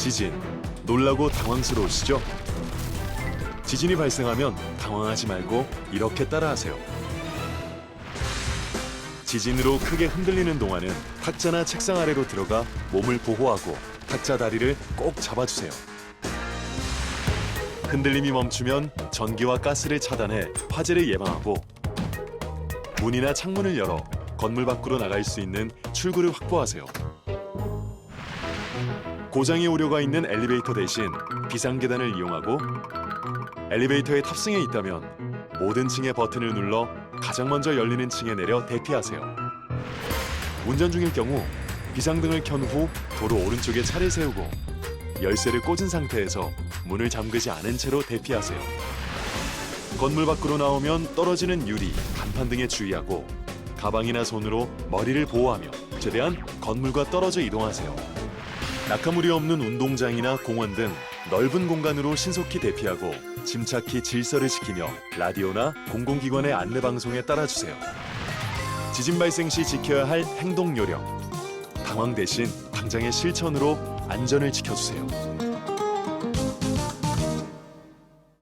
지진, 놀라고 당황스러우시죠? 지진이 발생하면 당황하지 말고 이렇게 따라하세요. 지진으로 크게 흔들리는 동안은 탁자나 책상 아래로 들어가 몸을 보호하고 탁자 다리를 꼭 잡아주세요. 흔들림이 멈추면 전기와 가스를 차단해 화재를 예방하고 문이나 창문을 열어 건물 밖으로 나갈 수 있는 출구를 확보하세요. 고장이 우려가 있는 엘리베이터 대신 비상계단을 이용하고 엘리베이터에 탑승해 있다면 모든 층의 버튼을 눌러 가장 먼저 열리는 층에 내려 대피하세요. 운전 중일 경우 비상등을 켠 후 도로 오른쪽에 차를 세우고 열쇠를 꽂은 상태에서 문을 잠그지 않은 채로 대피하세요. 건물 밖으로 나오면 떨어지는 유리, 간판 등에 주의하고 가방이나 손으로 머리를 보호하며 최대한 건물과 떨어져 이동하세요. 낙하물이 없는 운동장이나 공원 등 넓은 공간으로 신속히 대피하고 침착히 질서를 지키며 라디오나 공공기관의 안내 방송에 따라주세요. 지진 발생 시 지켜야 할 행동 요령. 당황 대신 당장의 실천으로 안전을 지켜주세요.